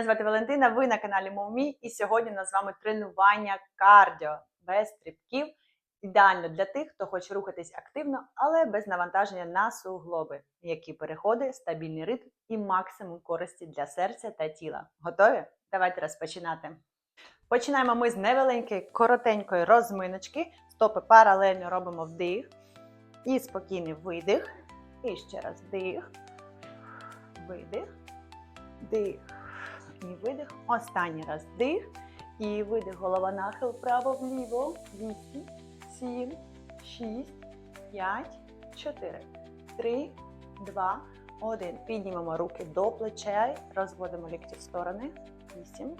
Мене звати Валентина, ви на каналі Мовмі, і сьогодні у нас з вами тренування кардіо без стрибків. Ідеально для тих, хто хоче рухатись активно, але без навантаження на суглоби, які переходи, стабільний ритм і максимум користі для серця та тіла. Готові? Давайте розпочинати. Починаємо ми з невеленької, коротенької розминочки. Стопи паралельно робимо вдих і спокійний видих. І ще раз вдих, видих, дих і видих. Останній раз вдих і видих. Голова нахил вправо-вліво. 8, 7, 6, 5, 4, 3, 2, 1. Піднімемо руки до плечей, розводимо лікті в сторони. 8,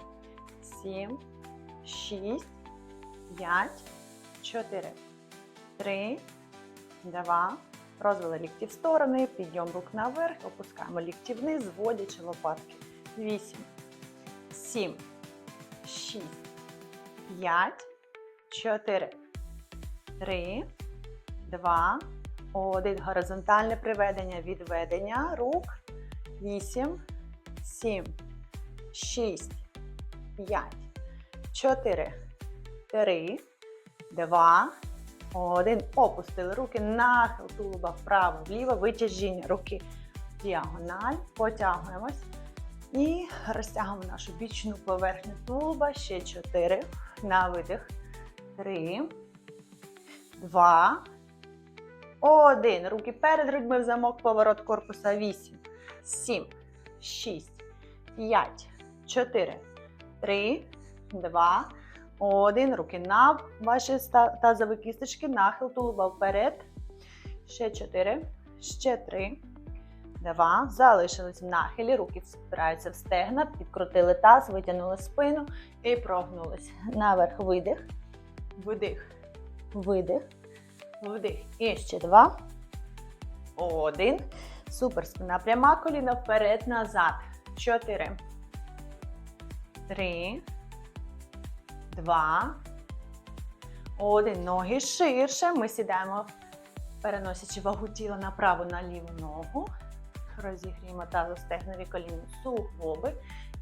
7, 6, 5, 4, 3, 2, Розвели лікті в сторони, підйом рук наверх, опускаємо лікті вниз, зводячи лопатки. 8, 7, 6, 5, 4, 3, 2, 1. Горизонтальне приведення, відведення рук. 8, 7, 6, 5, 4, 3, 2, один. Опустили руки, нахил тулуба вправо, вліво, витяжіння руки. Діагональ. Потягуємось. І розтягуємо нашу бічну поверхню тулуба. Ще чотири. На видих. Три. Два. Один. Руки перед грудьми в замок, поворот корпуса. Вісім. Сім. Шість. П'ять. Чотири. Три. Два. Один. Руки на ваші тазові кісточки. Нахил тулуба вперед. Ще чотири. Ще три. Два. Залишились в нахилі. Руки впираються в стегна. Підкрутили таз, витягнули спину і прогнулись. Наверх видих. Видих. Видих. Вдих. І ще два. Один. Супер. Спина пряма. Коліна вперед, назад. Чотири. Три два, один. Ноги ширше. Ми сідаємо, переносячи вагу тіла на праву на ліву ногу. Розігріємо тазостегнові коліни суглоби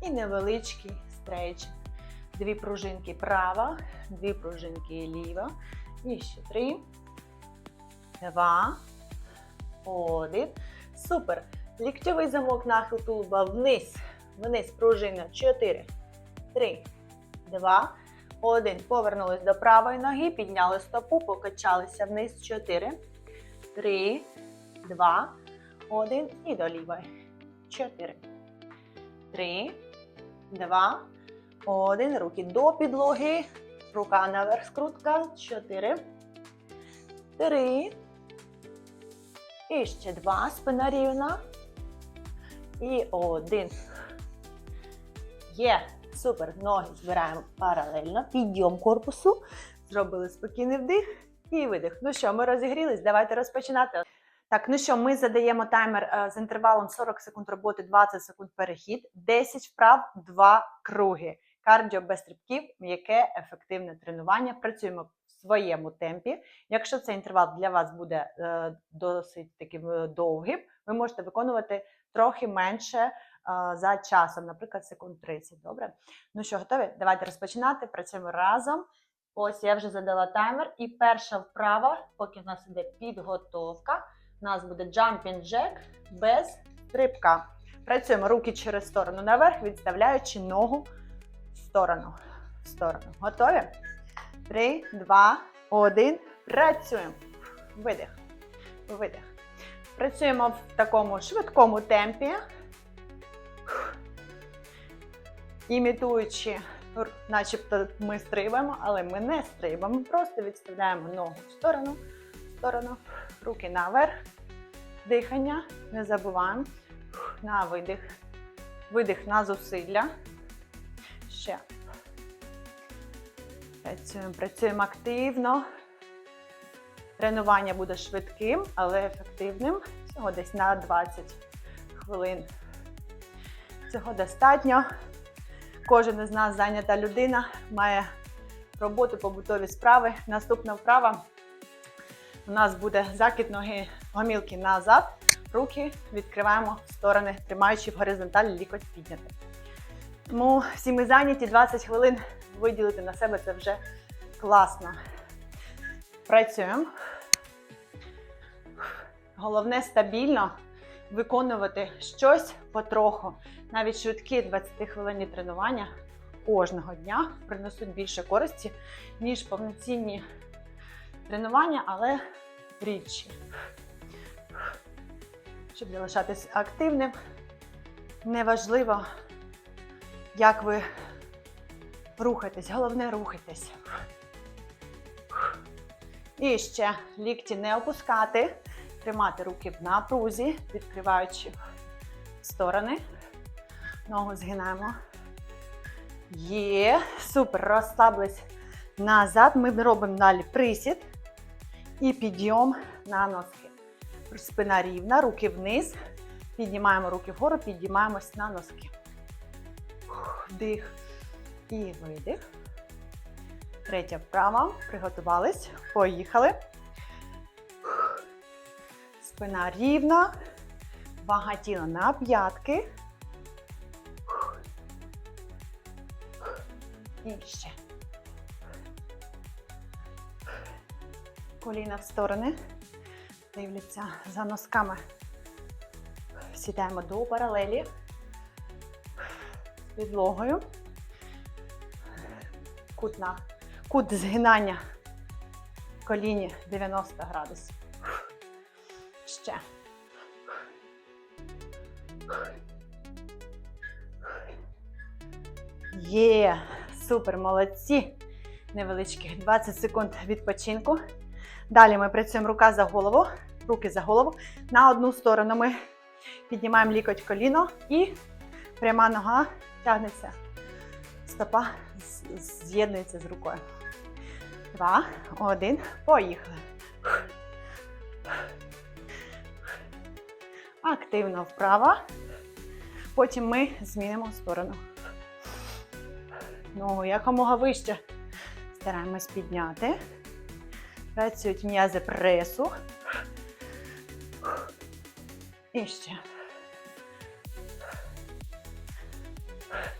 і невеличкий стрейчинг. Дві пружинки права, дві пружинки ліва. І ще три, два, один. Супер. Ліктьовий замок нахил тулуба вниз. Вниз пружина. Чотири, три, два, один. Повернулись до правої ноги, підняли стопу, покачалися вниз. Чотири. Три, два, один. І до лівої. Чотири. Три, два, один. Руки до підлоги. Рука наверх скрутка. Чотири. Три. І ще два. Спина рівна. І один. Є. Супер. Ноги збираємо паралельно. Підйом корпусу. Зробили спокійний вдих і видих. Ну що, ми розігрілись? Давайте розпочинати. Так, ну що, ми задаємо таймер е, з інтервалом 40 секунд роботи, 20 секунд перехід, 10 вправ, 2 круги. Кардіо без стрибків, м'яке, ефективне тренування. Працюємо в своєму темпі. Якщо цей інтервал для вас буде е, досить таким е, довгим, ви можете виконувати трохи менше за часом, наприклад, секунд 30. Добре? Ну що, готові? Давайте розпочинати. Працюємо разом. Ось я вже задала таймер. І перша вправа, поки в нас іде підготовка, у нас буде jumping jack без стрибка. Працюємо руки через сторону наверх, відставляючи ногу в сторону. В сторону. Готові? Три, два, один. Працюємо. Видих. Видих. Працюємо в такому швидкому темпі імітуючи, начебто ми стрибаємо, але ми не стрибаємо. Просто відставляємо ногу в сторону, в сторону, руки наверх. Дихання. Не забуваємо. На видих. Видих на зусилля. Ще. Працюємо, працюємо активно. Тренування буде швидким, але ефективним. Всього десь на 20 хвилин. Цього достатньо. Кожен із нас зайнята людина, має роботу, побутові справи. Наступна вправа у нас буде закид ноги гомілки назад. Руки відкриваємо в сторони, тримаючи в горизонталі лікоть підняти. Тому всі ми зайняті 20 хвилин виділити на себе це вже класно. Працюємо. Головне стабільно виконувати щось потроху. Навіть швидкі 20-хвилинні тренування кожного дня принесуть більше користі, ніж повноцінні тренування, але рідші. Щоб залишатись активним, неважливо, як ви рухаєтесь, головне рухайтесь. І ще лікті не опускати, тримати руки в напрузі, відкриваючи сторони. Ногу згинаємо. Є. Супер. Розслаблись назад. Ми робимо далі присід і підйом на носки. Спина рівна, руки вниз. Піднімаємо руки вгору, підіймаємось на носки. Вдих і видих. Третя вправа. Приготувались. Поїхали. Спина рівна. Вага тіла на п'ятки. І ще. Коліна в сторони. Дивляться за носками. Сідаємо до паралелі. З підлогою. Кут, на, кут згинання коліні 90 градусів. Ще. Є, супер, молодці. Невеличкі 20 секунд відпочинку. Далі ми працюємо рука за голову, руки за голову. На одну сторону ми піднімаємо лікоть коліно і пряма нога тягнеться. Стопа з'єднується з рукою. Два, один, поїхали. Активно вправо. Потім ми змінимо сторону. Ногу якомога вище. Стараємось підняти. Працюють м'язи пресу. І ще.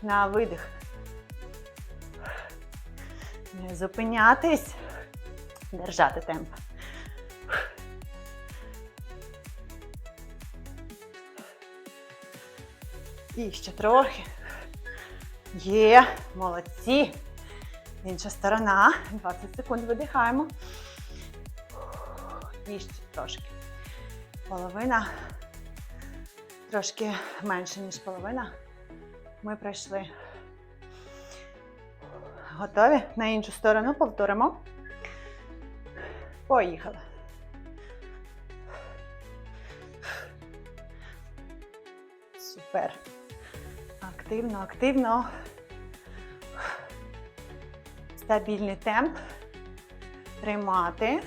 На видих. Не зупинятись. Держати темп. І ще трохи. Є, молодці. Інша сторона. 20 секунд видихаємо. І трошки. Половина. Трошки менше, ніж половина. Ми пройшли. Готові? На іншу сторону повторимо. Поїхали. Супер. Активно, активно. Стабільний темп. Тримати.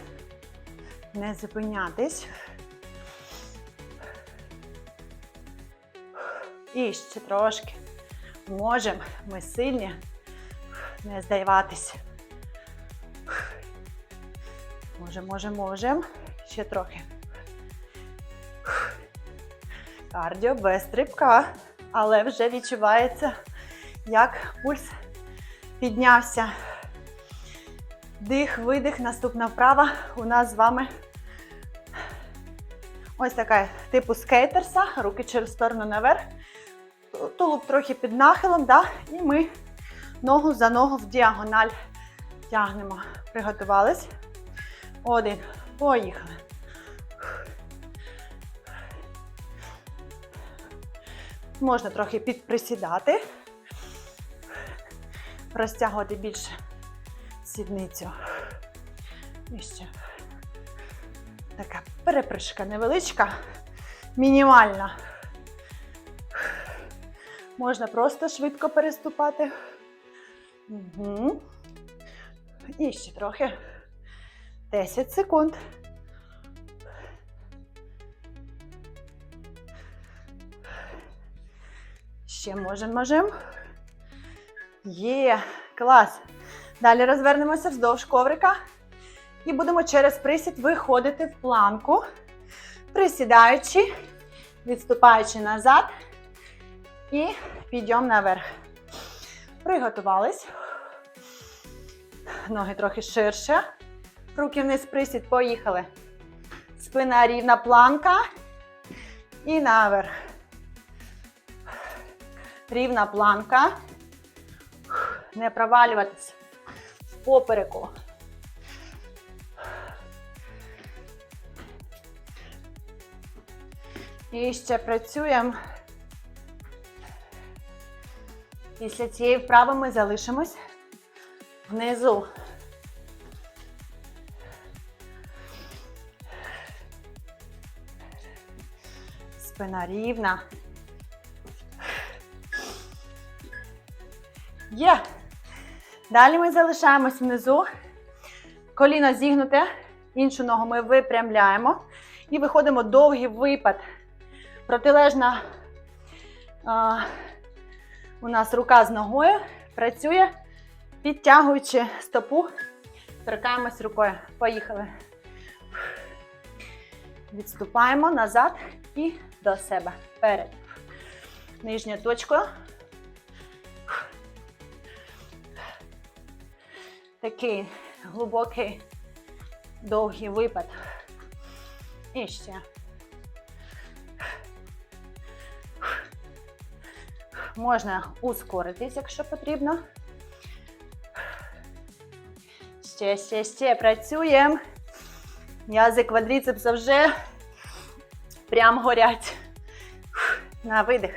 Не зупинятись. І ще трошки. Можемо. Ми сильні. Не здаватись. Можемо, можемо, можемо. Ще трохи. Кардіо без стрибка, але вже відчувається, як пульс піднявся. Дих, видих, наступна вправа у нас з вами ось така типу скейтерса, руки через сторону наверх, тулуб трохи під нахилом, да? і ми ногу за ногу в діагональ тягнемо. Приготувались. Один. Поїхали. Можна трохи підприсідати, розтягувати більше сідницю. І ще така перепришка невеличка, мінімальна. Можна просто швидко переступати. Угу. І ще трохи. 10 секунд. Ще можемо, можемо. Є, клас. Далі розвернемося вздовж коврика. І будемо через присід виходити в планку, присідаючи, відступаючи назад і підйом наверх. Приготувались. Ноги трохи ширше. Руки вниз присід. Поїхали. Спина рівна планка. І наверх. Рівна планка. Не провалюватись попереку. І ще працюємо. Після цієї вправи ми залишимось внизу. Спина рівна. Є. Далі ми залишаємось внизу. Коліно зігнуте, іншу ногу ми випрямляємо. І виходимо довгий випад. Протилежна а, у нас рука з ногою працює, підтягуючи стопу, торкаємось рукою. Поїхали. Відступаємо назад і до себе. Вперед. Нижньою точкою. Такий глибокий, довгий випад. І ще. Можна ускоритись, якщо потрібно. Ще, ще, ще працюємо. М'язи квадріцепса вже прям горять. На видих.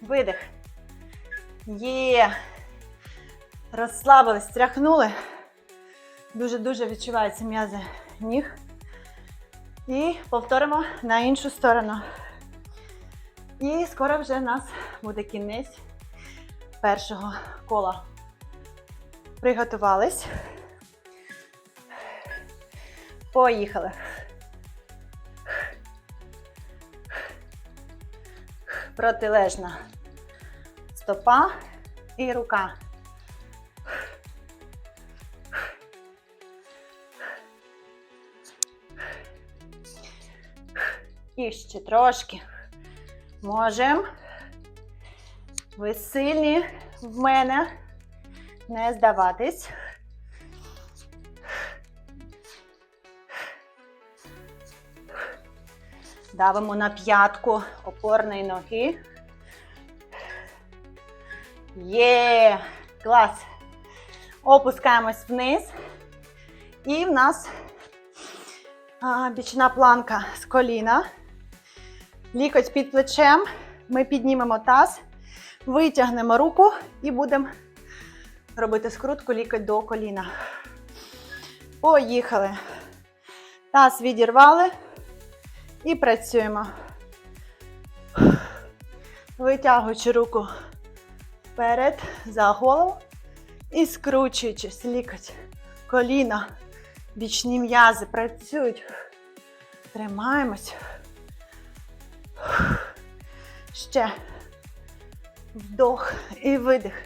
Видих. Є. Розслабились, стряхнули. Дуже-дуже відчуваються м'язи ніг. І повторимо на іншу сторону. І скоро вже в нас буде кінець першого кола. Приготувались. Поїхали. Протилежна стопа і рука. І ще трошки. Можемо. Ви сильні в мене. Не здаватись. Давимо на п'ятку опорної ноги. Є! Клас! Опускаємось вниз. І в нас бічна планка з коліна. Лікоть під плечем. Ми піднімемо таз, витягнемо руку і будемо робити скрутку лікоть до коліна. Поїхали. Таз відірвали і працюємо. Витягуючи руку вперед за голову і скручуючись лікоть, коліна, бічні м'язи працюють. Тримаємось. Ще вдох і видих.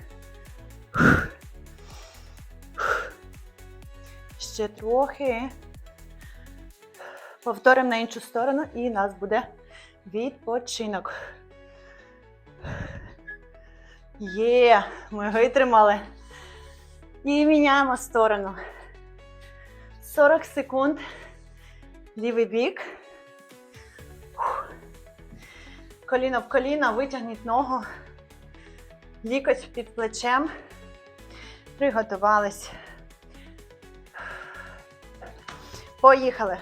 Ще трохи. Повторимо на іншу сторону і у нас буде відпочинок. Є, ми витримали. І міняємо сторону. 40 секунд. Лівий бік. Коліно в коліно, витягніть ногу. Лікоть під плечем. Приготувались. Поїхали.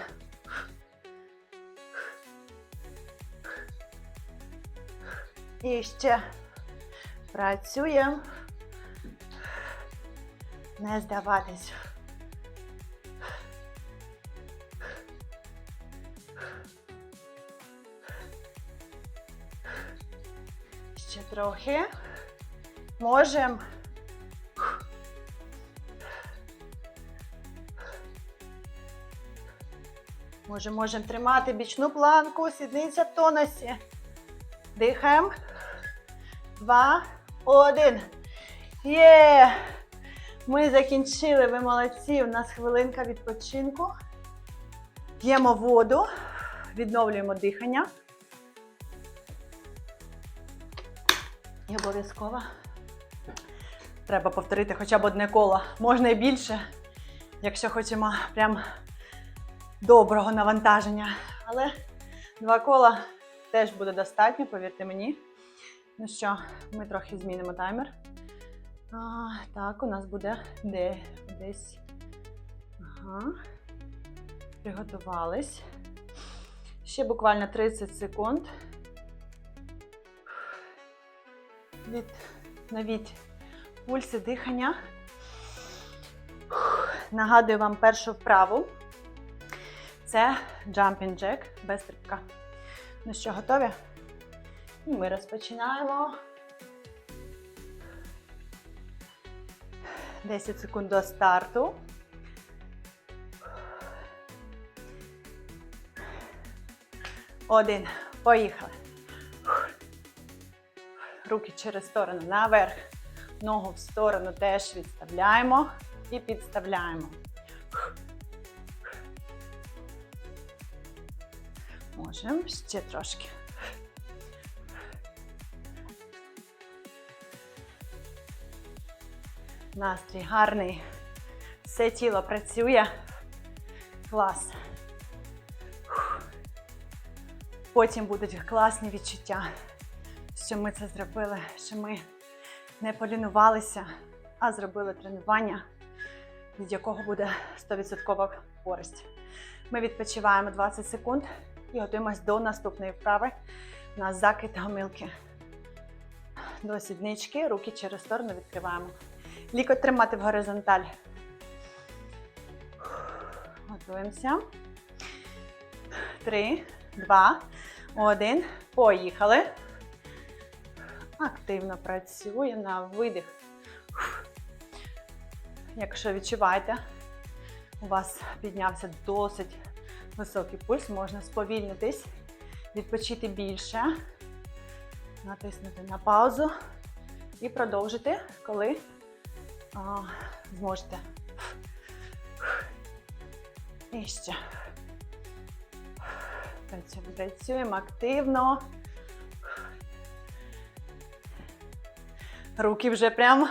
І ще працюємо. Не здаватись. Трохи. Можемо. Може, можемо тримати бічну планку, сідниця в тонусі. Дихаємо. Два, один. Є! Ми закінчили, ви молодці. У нас хвилинка відпочинку. П'ємо воду, відновлюємо дихання. І обов'язково Треба повторити хоча б одне коло. Можна і більше, якщо хочемо прям доброго навантаження. Але два кола теж буде достатньо, повірте мені. Ну що, ми трохи змінимо таймер. А, так, у нас буде де, десь. Ага. Приготувались. Ще буквально 30 секунд. Від, навіть пульси дихання. Нагадую вам першу вправу. Це jumping jack без стрибка. Ну що, готові? І ми розпочинаємо. 10 секунд до старту. Один. Поїхали. Руки через сторону наверх. Ногу в сторону теж відставляємо і підставляємо. Можемо ще трошки. Настрій гарний. Все тіло працює. Клас. Потім будуть класні відчуття, що ми це зробили, що ми не полінувалися, а зробили тренування, від якого буде 100% користь. Ми відпочиваємо 20 секунд і готуємось до наступної вправи на закид гомилки. До сіднички, руки через сторону відкриваємо. Лікоть тримати в горизонталь. Готуємося. Три, два, один. Поїхали. Активно працюємо на видих. Якщо відчуваєте, у вас піднявся досить високий пульс, можна сповільнитись, відпочити більше, натиснути на паузу і продовжити, коли а, зможете. І ще. Працюємо, працюємо активно. Руки вже прям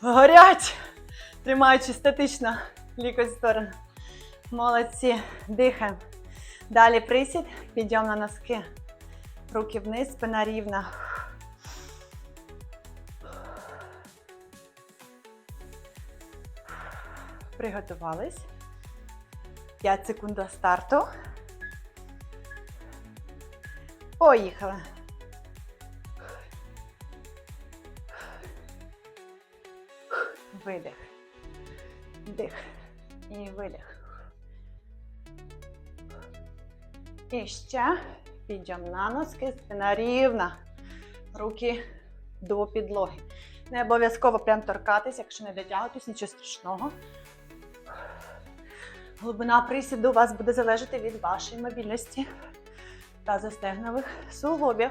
горять, тримаючи статично лікоть сторону. Молодці. Дихаємо. Далі присід, підйом на носки. Руки вниз, спина рівна. Приготувались. 5 секунд до старту. Поїхали. Видих. Дих. І видих. І ще підйом на носки, спина рівна. Руки до підлоги. Не обов'язково прям торкатись, якщо не дотягуватись, нічого страшного. Глибина присіду у вас буде залежати від вашої мобільності та застегнових суглобів.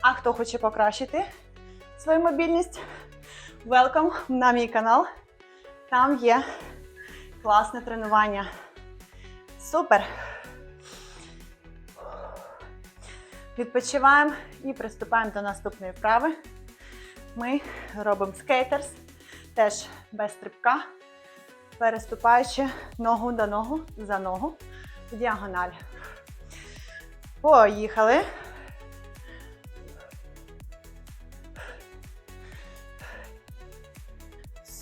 А хто хоче покращити свою мобільність, welcome на мій канал. Там є класне тренування. Супер! Відпочиваємо і приступаємо до наступної вправи. Ми робимо скейтерс, теж без стрибка, переступаючи ногу до ногу за ногу в діагональ. Поїхали.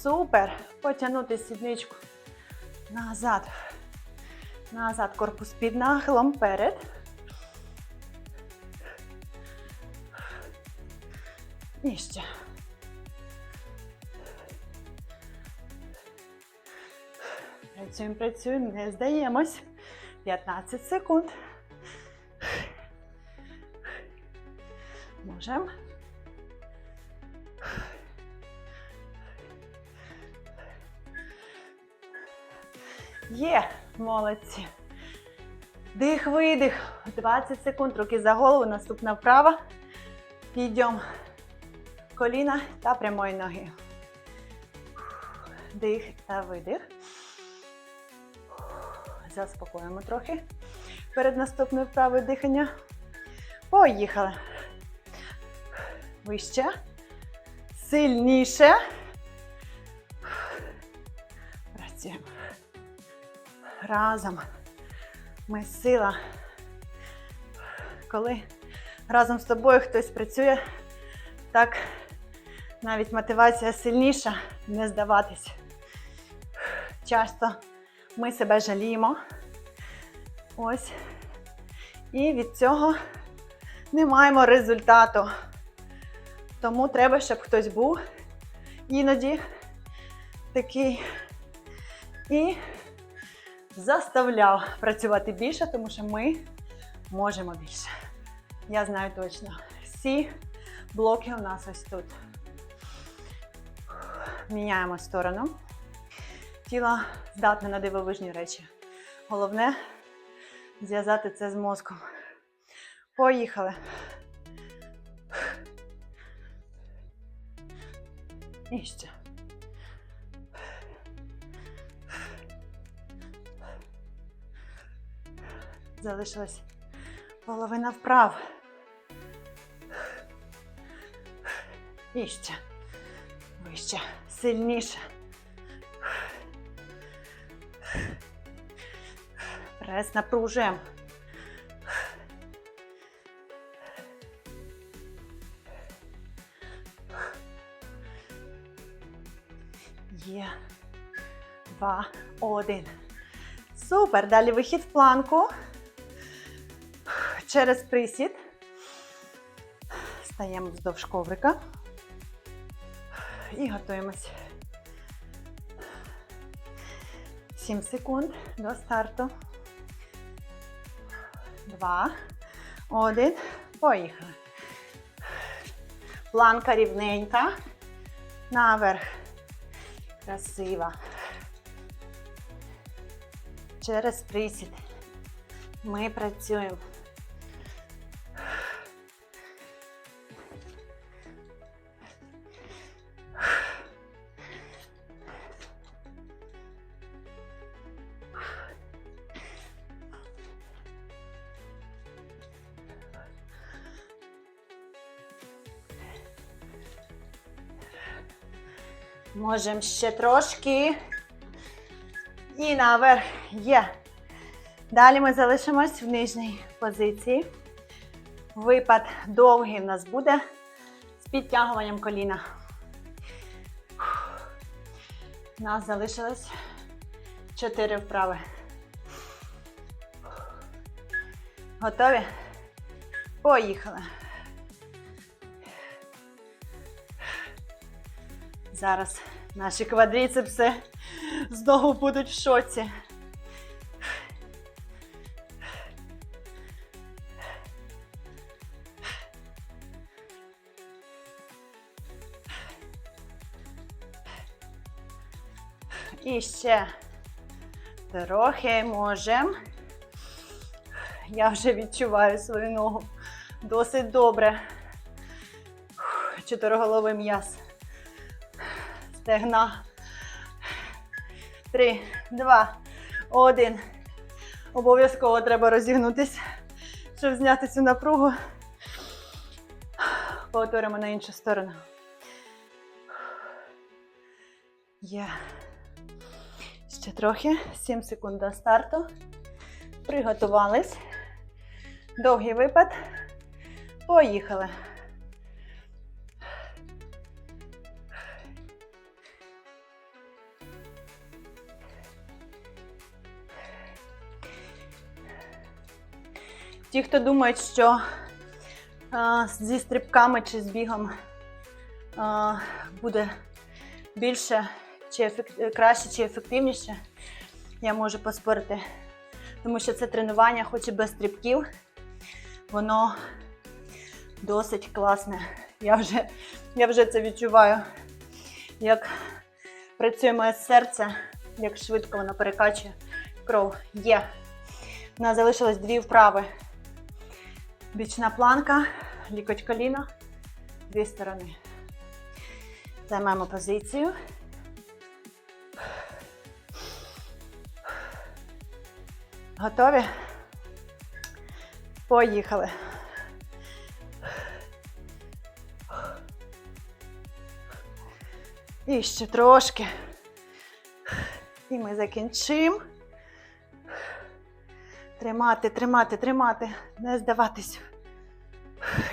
Супер! Потягнути сідничку назад. Назад корпус під нахилом перед. І ще. Працюємо, працюємо, не здаємось. 15 секунд. Можемо. Є, молодці. Дих, видих. 20 секунд. Руки за голову. Наступна вправа. Підйом коліна та прямої ноги. Дих та видих. Заспокоїмо трохи. Перед наступною вправою дихання. Поїхали. Вище. Сильніше. працюємо. Разом. Ми сила. Коли разом з тобою хтось працює, так навіть мотивація сильніша не здаватись. Часто ми себе жаліємо. Ось. І від цього не маємо результату. Тому треба, щоб хтось був іноді такий і заставляв працювати більше, тому що ми можемо більше. Я знаю точно. Всі блоки у нас ось тут. Міняємо сторону. Тіло здатне на дивовижні речі. Головне зв'язати це з мозком. Поїхали. І ще. Залишилась половина вправ. І ще. Вище. Сильніше. Прес напружуємо. Є. Два, один. Супер. Далі вихід в планку. Через присід. Стаємо вздовж коврика. І готуємось. 7 секунд до старту. Два, один. Поїхали. Планка рівненька. Наверх. Красиво. Через присід. Ми працюємо. Можемо ще трошки. І наверх. Є. Далі ми залишимось в нижній позиції. Випад довгий в нас буде з підтягуванням коліна. У нас залишилось 4 вправи. Готові? Поїхали. Зараз наші квадріцепси знову будуть в шоці. І ще трохи можемо. Я вже відчуваю свою ногу досить добре. Чотириголовий м'яз. Стегна. Три, два, один. Обов'язково треба розігнутися, щоб зняти цю напругу. Повторимо на іншу сторону. Є. Ще трохи. 7 секунд до старту. Приготувались. Довгий випад. Поїхали. Ті, хто думають, що а, зі стрибками чи з бігом а, буде більше чи ефект, краще чи ефективніше, я можу поспорити. Тому що це тренування, хоч і без стрибків, воно досить класне. Я вже, я вже це відчуваю, як працює моє серце, як швидко воно перекачує кров. Є. У нас залишилось дві вправи. Бічна планка, лікоть коліна, дві сторони. Займаємо позицію. Готові? Поїхали. І ще трошки. І ми закінчимо. Тримати, тримати, тримати, не здаватись.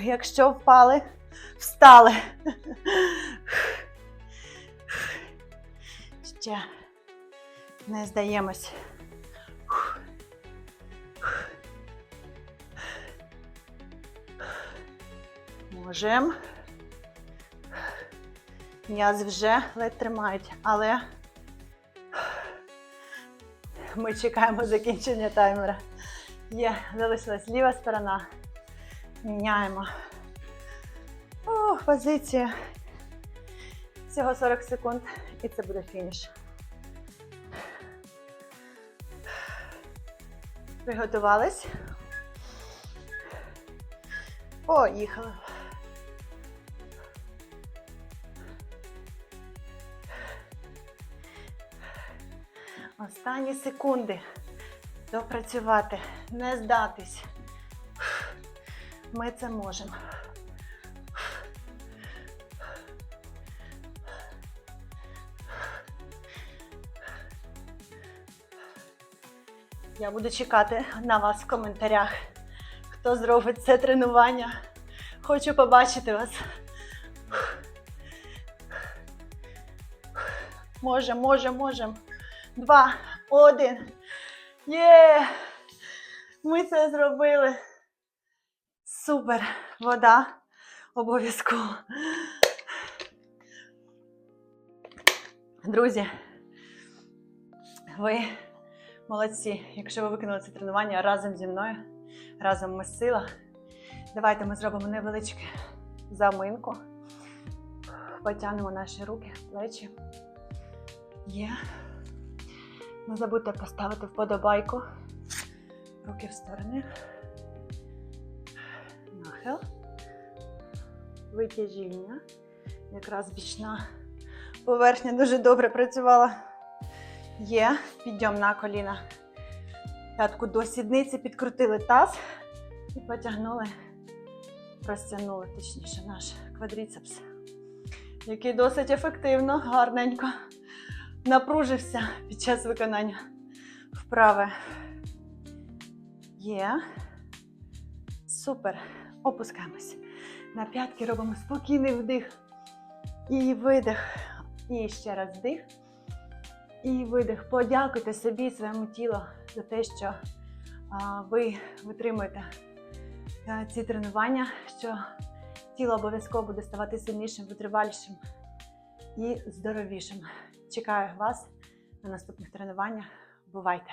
Якщо впали, встали. Ще не здаємось. Можемо. М'яз вже ледь тримають, але ми чекаємо закінчення таймера. Є, залишилась ліва сторона. Міняємо. О, позиція. Всього 40 секунд, і це буде фініш. Приготувались. Поїхали. Останні секунди. Допрацювати, не здатись. Ми це можемо. Я буду чекати на вас в коментарях. Хто зробить це тренування? Хочу побачити вас. Можем, можем, можем. Два, один. Є! Ми це зробили. Супер! Вода обов'язково. Друзі, ви молодці. Якщо ви виконали це тренування разом зі мною, разом ми сила. Давайте ми зробимо невеличку заминку. Потягнемо наші руки, плечі. Є. Не забудьте поставити вподобайку. Руки в сторони. Нахил. Витяжіння. Якраз бічна поверхня дуже добре працювала. Є. Підйом на коліна. П'ятку до сідниці, підкрутили таз і потягнули, розтягнули, точніше, наш квадріцепс, який досить ефективно, гарненько напружився під час виконання вправи. Є. Супер. Опускаємось. На п'ятки робимо спокійний вдих. І видих. І ще раз вдих. І видих. Подякуйте собі, своєму тілу за те, що а, ви витримуєте а, ці тренування, що тіло обов'язково буде ставати сильнішим, витривалішим і здоровішим. Чекаю вас на наступних тренуваннях. Бувайте!